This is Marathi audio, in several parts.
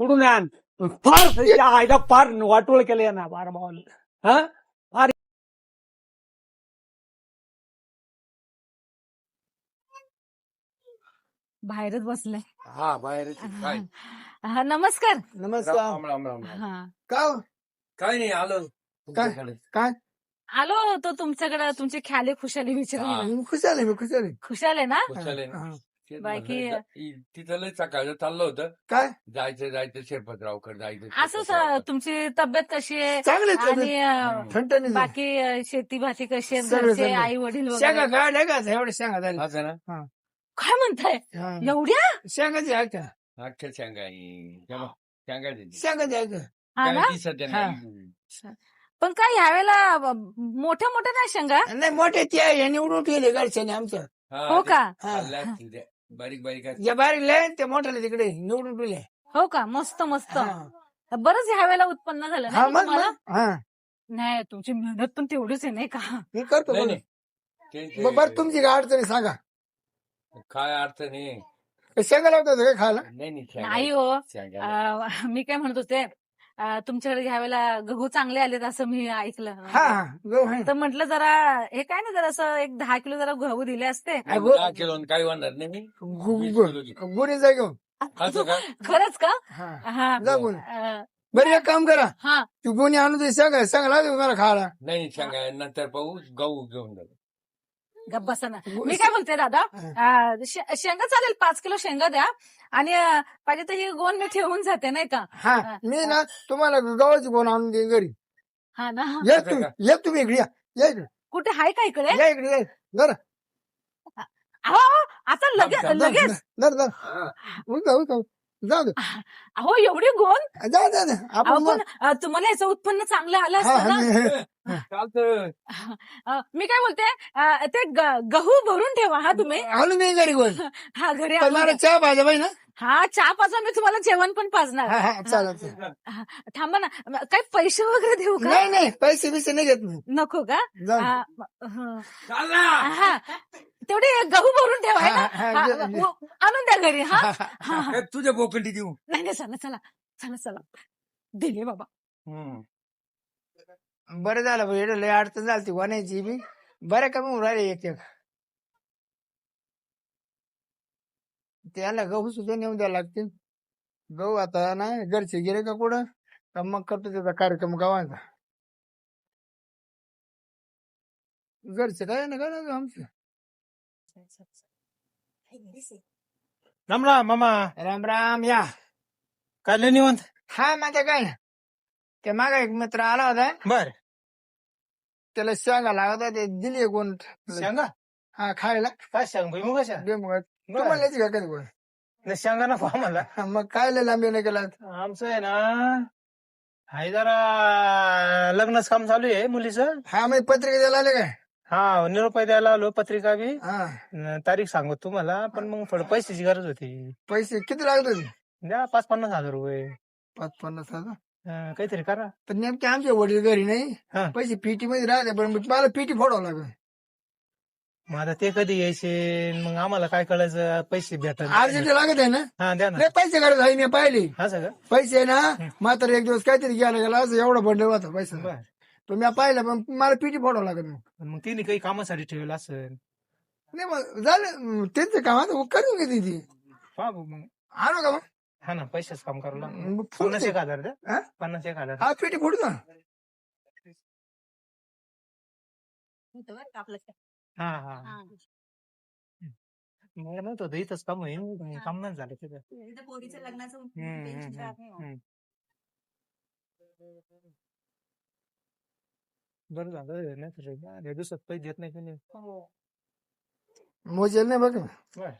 कुठून आण फार या आईला फार वाटोळ केलं ना बार भावाला हा बाहेरच बसलाय. हा बाहेर काय? हा, नमस्कार. नमस्कार. राम राम राम राम. हा. का हो? काय नाही आलो काय? तुमच्याकडे. काय? आलो होतो तुमच्याकडे. तुमचे ख्याले खुशाली विचारायला मी खुशाल आहे मी खुशाल. आहे खुशाल आहे ना? आहे ना? हा. बाकी- तिथं लय सकाळचं चाललं होतं. काय? जायचं जायचं शेरपतरावकडे जायचं असंच शेरपतरावकडे. अं, तुमची तब्येत कशी आहे? चांगले आणि बाकी शेती भाती कशी सगळं. आई वडील शेंगा काय नाही का एवढ्या शेंगा झाल्या. असं ना? काय म्हणताय? हा. एवढ्या? शेंगाची आहे का अख्ख्या शेंगा आहे. तेव्हा शेंगा द्यायची. आहे हा आहे हा. पण काय ह्यावेळेला मोठ्या मोठ्या नाही शेंगा? नाही मोठे ते आहे यांनी उडून ठेवले घरच्याने आमचं. हा, हो का? बारीक बारीक. जे बारीक लय ते मोठ्याला तिकडे. निवडून ठेवले हो का? मस्त मस्त. बरंच ह्यावेळेला उत्पन्न झालं हा, नाही मग तुम्हाला? मग. हा. नाही तुमची मेहनत पण तेवढीच आहे नाही का? मी करतो नाही, बरं. नाही. बरं तुमची काय अडचणी सांगा. काय अर्थ नाही शेंगा लावतात काय खायला? नाही नाही शेंगा- नाही हो. अं, मी काय म्हणत होते तुमच्याकडे ह्यावेळेला गहू चांगले आलेत असं मी ऐकलं. हा हा गहू आहे. तर म्हटलं जरा हे काय ना जरा असं एक दहा किलो जरा गहू दिले असते. हा, दहा किलो काही होणार नाही मी. गु- वीस गु- किलोची. गुन्हे जा घेऊन असं का? खरंच का? हा. हा. जा गुन्हे अं, बरं एक काम करा. हा. तू गुन्हे आणून दे शेंगा शेंगा लावते मला खायला. नाही शेंगा नंतर पाहू गहू घेऊन जाऊ. गप्प बसा ना. मी काय बोलते दादा हा. शे- शेंगा चालेल पाच किलो शेंगा द्या. आणि अं, पाहिजे तर ही गोण मी ठेवून जाते नाही का? हा मी ना तुम्हाला गव्हाची गोण आणून देईन घरी. हा ना? ये तुम्ही? ये तुम्ही इकडे या. या इकडे. कुठे? हाय का इकडे? या इकडे या. जरा अहो आता लगेच लगेच. धर धर जाऊ दे. अहो एवढी गोण जा जा जा. अहो, आपण तुम्हाला याचं उत्पन्न चांगलं आलं हा, असतं ना? हा, चालतं अं, मी काय बोलते? अं, ते ग- गहू भरून ठेवा हा तुम्ही. आणून मी घरी गोण हा घरी पण आणून मला द्या. चहा पाहिजे बाई ना? हा चहा पाजा मी तुम्हाला जेवण पण पाजणार. हा हा. थांबा ना. काही पैसे वगैरे देऊ का? नाही नाही पैसे बिसे नाही घेत मी. नको का? जाऊ दे. चाल ना. हा. तेवढे गहू भरून ठेवा है हा, हा, हा. व- आणून द्या घरी हा. तुझ्या बोकंडी देऊ. नाही नाही चला चला चला चला. दिले बाबा. बरं झालं बाई एवढं लय अडचण झाली ती गोण्याची बी. बरं का मग राहिले एक एक. त्याला गहू सुद्धा नेऊन द्यावं लागतील. गहू आता ना घरचे गेले का कुठं? का मग करतो त्याचा कार्यक्रम गावांचा. घरचे काय ना काय आमचं. राम राम मामा. राम राम या. काय लय निवांत? हा माझ्या काय? ना ते मागा एक मित्र आला होता. बर. त्याला शेंगा लागत होता, ते दिली कोण शेंगा? हा खायला. काय सांग भाई मग कशा दे मग तुम्हाला यायची का कधी कोण नाही, शेंगा नको आम्हाला. हा, मग काय लय लांबी नाही केला आमचं आहे ना हाय जरा लग्नच काम चालू आहे मुलीचं. हा मी पत्रिका द्यायला आले काय? हा निरोपाय द्यायला आलो पत्रिका बी. हा. न, तारीख सांगतो तुम्हाला पण मग थोडं पैशाची गरज होती. पैसे किती लागत होते? द्या पाच पन्नास हजार रुपये. पाच पन्नास हजार काहीतरी करा. पण नेमके आमचे वडील घरी नाही. हा. पैसे पीटी मध्ये राहते पण मला पीटी फोडावं लागेल. मग आता ते कधी यायचे मग आम्हाला काय कळायचं पैसे भेटत अर्जंट लागत आहे ना? हा द्या ना. नाही पैसे गरज आहे मी पाहिले. असं का पैसे आहे ना मात्र एक दिवस काहीतरी घ्यायला गेला असं एवढं बंडल होता पैसा. बर. मी पाहिलं पण मला पीटी फोडावं लागत मग. पण मग तिने काही कामासाठी ठेवलं असेल. नाही मग झालं. त्यांचं काम आता करून घेते ती. पहा भाऊ मग आणू का मग? हा ना पैसेच काम करायला मग पन्नास. एक हजार द्या. हा? पन्नास एक हजार हा पीटी फोडतो ना. हा हा. मग नव्हतं होतं, इथंच काम होईल काम नाही झालं तिथं. पोरीचं लग्नाचं हम्म, हम्म, tension राहत नाही. हम्म. बरं झालं नाही तर दिवसात पैसे देत नाही कोणी. मोजेल नाही बघ. बर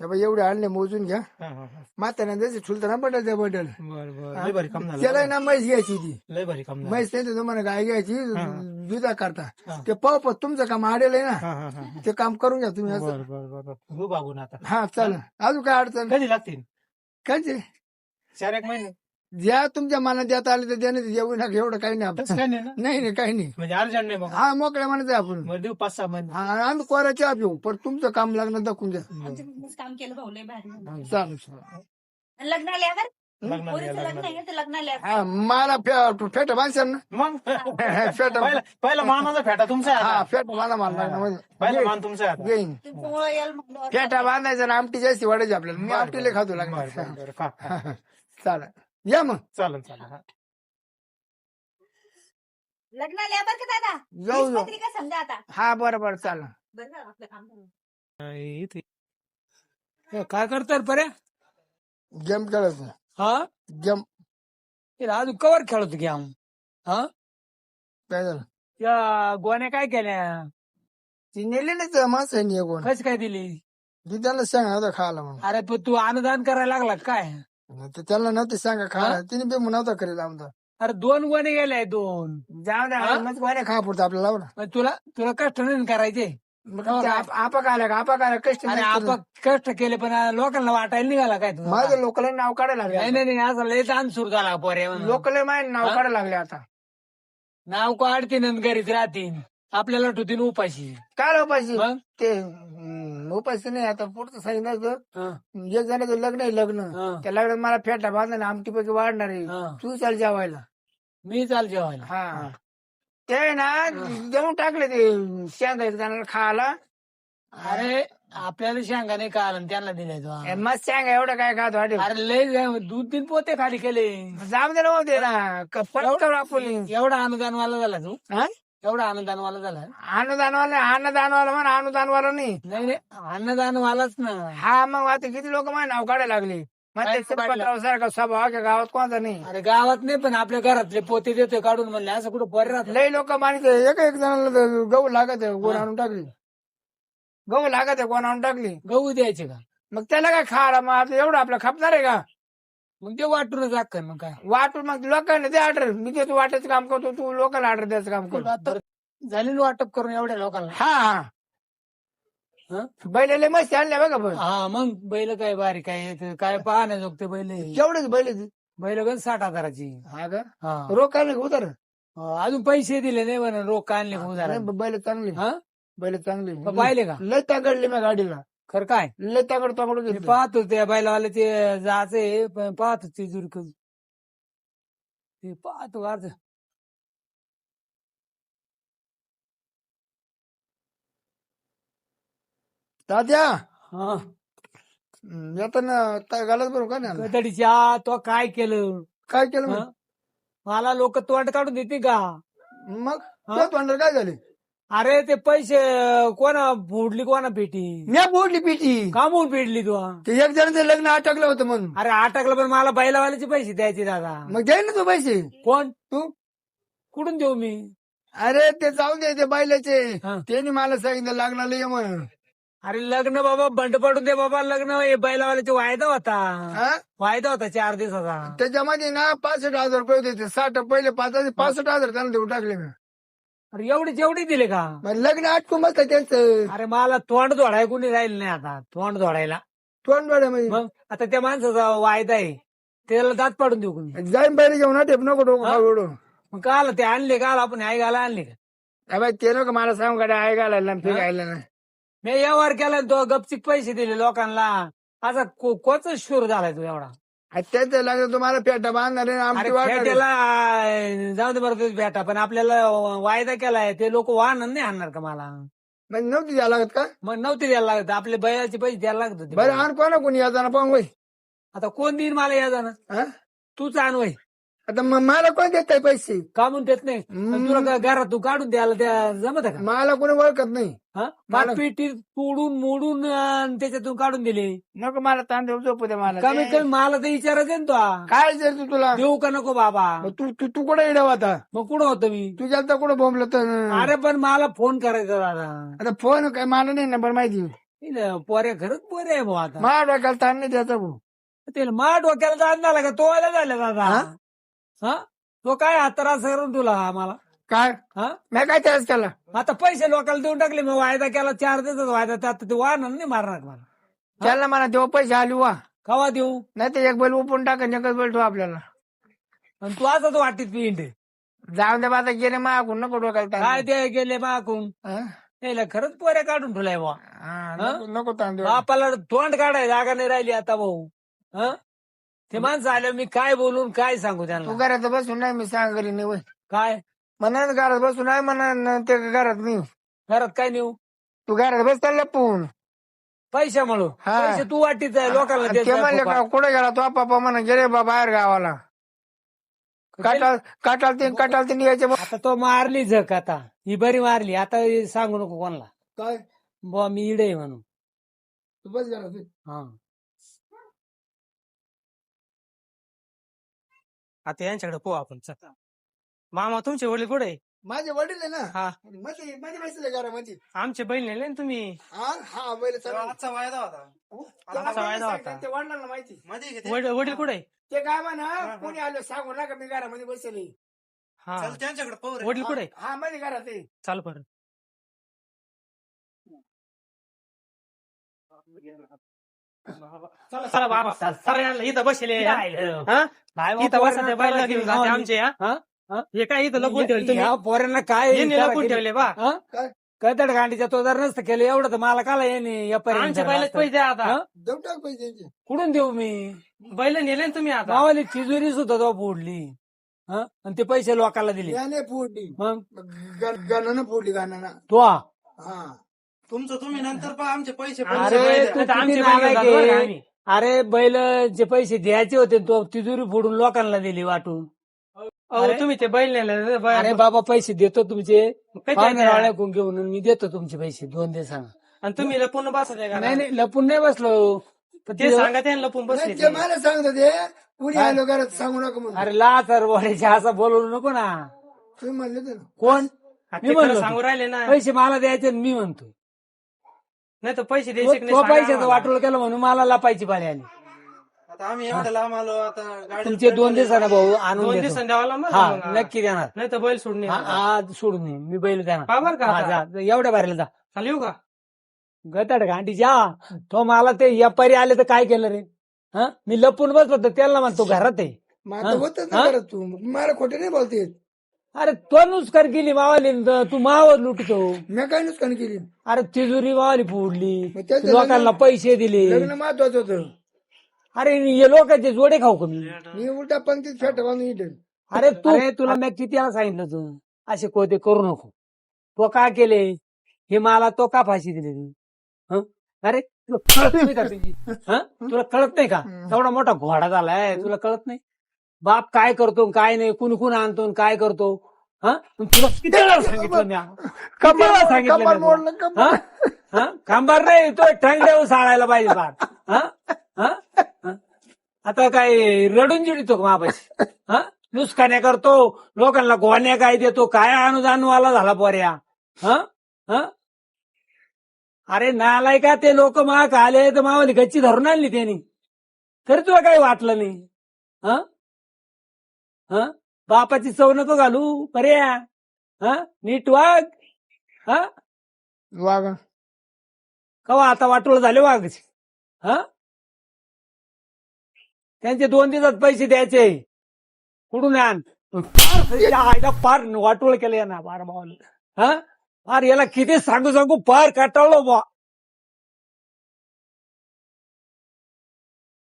तेव्हा एवढे आणले मोजून घ्या. हा हा हा. म्हाताऱ्या द्यायचे ठुलतं ना बंडल त्या बंडल. बर बर. लय भारी काम त्याला ना म्हैस घ्यायची ती लय भारी काम झालं. म्हैस नाही तर तुम्हाला गाय घ्यायची हा. दुधा करता. हा. ते पाव पाव तुमचं काम आडेल आहे ना. हा हा हा ते काम करून घ्या तुम्ही असं. बर बर बर बर. हो बाबून आता. हा चालेल. अजून काय अडचण? कधी लागतील? काय चार एक महिने. ज्या तुमच्या मनात देत आले तर त्याने येऊ नका एवढं काही नाही तसं आपण काय नाही ना? नाही नाही काही नाही. म्हणजे अर्जंट नाही बघा. हा मोकळ्या मनात आहे आपण. मग देऊ पाच सहा महिने. हा आम्ही कोरा चहा पिऊ पण तुमचं काम लागणं दाखवून द्या. आमच्या काम केलं भाऊ लय भारी. चालेल चालेल. लग्न आल्यावर? लग्नाला या, पोरीचं लग्न लग्नाला. आहे ते लग्नाला हा, मला फे- फेट बांधशाल ना. मग? फेट पहिला पहिला मानाचा फेटा तुमचा आहे हा आता. फेट बांधा मला पहिला मान तुमचा आहे आता. घेईन तुम्हाला यायला म्हणलं फेटा बांधायचा ना आमटी जास्ती वाढायची आपल्याला. मी आमटीला खातो बरं, लागणार बरं. चालेल. या मग. चालेल चालेल. हा. लग्नाला या बरं का दादा? जाऊ वीस जाऊ. पत्रिका समजा आता? हा बरं बरं चालेल. बरं झालं आपलं काम झालं. इथे. हे काय करताय रे पर्या गेम खेळायचं. हा? गेम. हे अजून कवर खेळतो आम्ही? हा? काय झालं? या गोण्या काय केल्या? ती नेली नाही तर माणसं आहे नाही कोण कशी काय दिली? ती त्याला सांगा खायला म्हणून. अरे पण तू अनुदान करायला लागला काय? तर त्याला नव्हते सांगा खायला तिने बी नव्हता करेल आमचा अरे दोन गोणे गेले दोन. जाऊ दे हा? मग कोणी खा पुरतं आपल्याला लावला तुला तुला कष्ट नाही करायचे? मग ते आप- का कष्ट अरे नाही आपण केलं. कष्ट केले पण लोकांना वाटायला निघाला काय माझं लोकला नाव काढायला नाही लागले नाही नाही, असं लय ताण सुरू झाला पोरे लोकला माहिती नाव हा? काढायला लागले आता. नाव काढतीन आणि घरीच राहतीन. आपल्याला ठेवतीन उपाशी. काय उपाशी? मग? ते उपाशी नाही आता पुढचं सांगितलं हं, एक जणाचं लग्न आहे लग्न. हं, त्या लग्नात मला फेटा बांधला आमटी पैकी वाढणार आहे. हं. तू चाल जेवायला. मी चाल जेवायला. हा. ते ना देऊन टाकले ते शेंगा एक जणाला खायला. अरे आपल्याला शेंगा नाही का आलं त्यांना दिले तो. मग शेंगा एवढं काय खात वाटेल अरे लय दोन तीन पोते खाली केले. जाम दे ना होते ना क- एवढा अनुदानवाला झाला तू? हा? एवढा अनुदानवाला झाला? अन्नदानवाला अन्नदानवाला म्हणा अनुदानवाला नाही. नाही अन्नदानवालाच ना. हा मग आता किती लोक माझे नाव काढायला लागले? काढलं? सारखा स्वभाव का गावात कोणता नाही? अरे गावात नाही पण आपल्या घरातले पोते देतोय काढून म्हणले असं कुठं बरं राहत लय लोक मानते एक एक जणाला तर गहू लागत आहे गोण आणून टाकली. गहू लागत आहे गोण आणून टाकली. गहू द्यायचे का? मग त्याला काय खायला मग आता एवढं आपलं खपणार आहे का? मग ते वाटून जात मग काय? वाटून मग लोकांना ते ऑर्डर मी देतो वाटायचं काम करतो तू लोकांना ऑर्डर द्यायचं काम करतो आता झाली ना वाटप करून एवढ्या लोकांना? हा हा. हं? बैलाले मस्त आणल्या बघा पण. हा मग बैल काय बारीक काय ते काय पाहण्याजोग ते बैल केवढेच बैल ती बैल गण साठ हजाराची. हा का? हा. नाही उतर हा, अजून पैसे दिले नाही म्हणून रोख का आणले का बैल चांगली हा? बैल चांगली मग पाहिले का? लय तागडली मी गाडीला. खरं काय? लय तागड तागड मी घेतली. पाहतो त्या बैलावाले ते जायचंय पण पाहतो ते जुरक ते पाहतो अर्ज तात्या! हा. हम्म, येताना घालत बरोबर का नाही? आणलं? तो काय केलं? काय केलं? मग? मला लोक तोंड काढून देते का? मग? हा? त्या तोंडाला काय झाले? अरे ते पैसे कोणा फोडली कोणा पेटी? मी बोलली पिटी. कामून पेटली तू? ते एक जणांचं लग्न अटकलं होतं म्हणून. अरे अटकलं पण मला बैलावाल्याचे पैसे द्यायचे दादा. मग द्याय ना तू पैसे. कोण? तू? कुठून देऊ मी? अरे ते जाऊ दे ते बैलाचे. हा. त्यांनी मला सांगितलं लग्नाला ये म्हणून. अरे लग्न बाबा बंड पडून दे बाबा लग्न हे बैलावाल्याचे वायदा होता. हा? वायदा होता चार दिवसाचा. त्याच्यामध्ये ना पासष्ट हजार रुपये होते ते साठ पहिले पाच पासष्ट हजार त्यांना देऊन टाकले मी. अरे एवढी जेवढी दिले का? मग लग्न आटकून मस्त त्यांचं. अरे मला तोंड जोडाय कोणी राहील नाही आता तोंड जोडायला तोंड डोळ्यामध्ये मग आता त्या माणसाचा वायदा आहे त्याला दात पाडून देऊ कोणी? जाईन पहिले घेऊन आटे नको डोकं हा? खाऊ एवढं. मग काल ते आणले काल आपण आई घाला आणले का? अबे ते नको मला सांग गाड्या आहे घालायला? घायला नाही मी व्यवहार केला आणि तो गपचिक पैसे दिले लोकांना. असा को- कोच शूर झालाय तू एवढा? त्याचं लग्न तुम्हाला पेटा बांधणार आहे, आमची अरे जाऊ दे बरं तुझी भेटा पण आपल्याला वायदा केलाय ते लोक वाहन नाही आणणार का मला? मग नव्हती द्यावं लागत का? मग नव्हते द्यायला लागत आपले बैलाचे पैसे द्यायला लागत होते. बरं आण कोणा कोणी येताना पण वय आता कोण देईन मला या जाणं हा? तूच आण वय आता मला कोण देत आहे पैसे? का म्हणून देत नाही? तुला का घरात तू काढून द्यायला त्या जमत का? मला कोणी ओळखत नाही. हा? मला- तोडून मोडून अं, त्याच्यातून काढून दिले. नको मला तांदूळ झोपू दे मला. कमीत ते- कमी मला तर विचारायचं ना तो काय जर तू तुला? देऊ का नको बाबा? मग तू तू तू कुठे येडव आता? मग कुठं होतं मी? तुझ्या तर कुठं बोंबलं तर? अरे पण मला फोन करायचा दादा. आता फोन काय मला नाही नंबर माहिती. इले पोरे खरंच पोरे आहे भाऊ आता. माझ्या डोक्याला ताण नाही द्यायचा भाऊ. त्याला मा डोक्याला जात झाला का? तो आला झाला दादा. हा? हा? तो काय हातारा करून तुला आम्हाला काय? हा? मी काय त्याच केला? आता पैसे लोकांना देऊन टाकले मग वायदा केला चार दिवसाचा वायदा त्यात ते वाहणार नाही मारणार मला? त्याला मला तेव्हा पैसे आले वा. कवा देऊ? नाही तर एक बैल उपून टाक एकच बैल ठेवू आपल्याला. आणि तू असं वाटीत पिंड. जाऊन दे आता गेले मागून नको डोक्याला काय ते गेले माकून? त्याला खरंच पोरे काढून ठेवलाय बा नको- देऊ. बापाला तोंड काढाय जागा नाही राहिली आता भाऊ. हं? ते माणसं आलं मी काय बोलून काय सांगू तू त्यांना घरात बसून नाही मी सांग घरी नाही. काय? म्हणा घरात बसून आहे म्हणा ते घरात नाही घरात काय नेऊ तू घरात बस त्याला लपून. पैशा म्हणू हा. पैसे तू वाटीत आहे लोकांना देत ते म्हणले कुठे गेला तो पापा म्हणा गेले बा बाहेर गावाला. काटाल काटाल तीन काटाल तीन यायचे आता तो मारली झक आता. ही बरी मारली. आता हे सांगू नको कोणाला. काय? बुवा मी इडे म्हणून. तू बस गेला तू. हा. आता यांच्याकडे पोहा आपण. चल. मामा तुमचे वडील कुठे आहे? माझे वडील आहे ना. हा. मध्ये मध्ये बसले घरामध्ये. आमचे बैल नेले ना तुम्ही? हा हा बैल चालू. आजचा वायदा होता. आमचा माहिती वायदा होता. ते वडिलांना माहिती. वडील वडील कुठे आहे? ते काय म्हणा कोणी आलं सांगू नका मी घरामध्ये बसले. हा. त्यांच्याकडे वडील कुठे आहे? हा मध्ये घरात आहे चाल बरं. चला चला बाबा यांना इथं बसले हा इथं बसा ते बैल घेऊन जाते आमचे हा? हा? हा? हे काय इथं लपून ठेवले तुम्ही पोरांना काय यांनी लपून? ठेवले बा? काय? कदड गांडीचा तो जर नसतं केलं एवढं तर मला काला येणे या आमचे बैल पैसे द्या आता हा? देऊ टाक पैसे कुठून देऊ मी बैल नेले ना तुम्ही आता मावाली तिजोरी सुद्धा तो फोडली हा? आणि ते पैसे लोकांना दिले याने फोडली मग गाणं फोडली गाणं तो हा. तुमचं तुम्ही नंतर पहा आमचे पैसे अरे, तू आमचे किती नालायक. आम्ही. अरे बैल जे पैसे द्यायचे होते तो तिजोरी फोडून लोकांना दिली वाटून. अहो अरे- तुम्ही ते बैल नेले अरे बाबा पैसे देतो तुमचे. घेऊन आणि मी देतो तुमचे पैसे दोन दिवसांना आणि तुम्ही लपून बसत आहे का? नाही नाही लपून नाही बसलो. पण ते ते- सांगा ते लपून बसले नाही, ते. मला सांगत होते कुणी आलो घरात सांगू नका म्हणून. अरे लाचार बोलायचे असं बोलू नको ना. तुम्ही म्हणले होते ना कोण? हा, मी ते म्हणलो खरं. सांगू राहिले ना. पैसे मला द्यायचे आणि मी म्हणतो नाही तर पैसे द्यायचे की नाही तो सांगा पैशाचं आम्हाला. वाटोळ केलं म्हणून मला लपायची पाळी आली. आता आम्ही एवढं लांब आलो आता गाडी तुमचे दोन दिवसानं भाऊ आणून दोन देतो. दिवसांनी द्यावा लागणार हा मग. नक्की देणार. नाही तर बैल सोडून हा, येणार. आज सोडून ये. मी बैल देणार. का हा, आता. जा जा, एवढ्या बाहेर जा. चालेल येऊ का? गतड घांटी जा. तो मला ते व्यापारी आले तर काय केलं रे? हा? मी लपून बसलो तर त्याला म्हणतो घरात आहे मग आता हा? होतच ना हा? तू. मला खोटे नाही बोलते अरे तो नुसकार केली मावाली तू मावर लुटतो. मी काय नुकसान केली? अरे तिजोरी मावाली फोडली. मग त्याचं लोकांना लग्न- पैसे दिले. लग्न महत्वाचं होतं. अरे हे लोकांचे जोडे खाऊ का मी? उलटा पंक्तीत फेट बांधून अरे तू तुला मी किती वेळा सांगितलं तू? असे कोते करू नको. तो का केले? हे मला तो का फाशी दिली? तू हं? अरे तुला कळत नाही का तुझी? हं? तुला कळत नाही का? एवढा मोठा घोडा झालाय तुला कळत नाही? बाप काय करतो काय नाही कुणी कुण आणतो आणि काय करतो हा तुला किती वेळा सांगितलं मी किती वेळा सांगितलं मी तुला? मोडलं. हं? हं? खांबार नाही तो ठंड्यावर साळायला पाहिजे बार हं? हं? हं? आता काय रडून जिडतो का मापाशी हा नुसकान्या करतो लोकांना गोण्या काय देतो काय अनुदानवाला झाला पोऱ्या हा हा अरे नालाय का ते लोक माग आले तर मावाली गच्ची धरून आणली त्यांनी तरी तुला काही वाटलं नाही हा हा? बापाची चव नको घालू पर्या. हा? नीट वाग. हा? वागा. कवा आता वाटोळ झाले वाघ हा? त्यांचे दोन दिवसात पैसे द्यायचे. कुठून आण? आयला फार वाटोळ केलं ना फार भावाला हा? फार याला किती सांगू सांगू फार काटाळलो बा.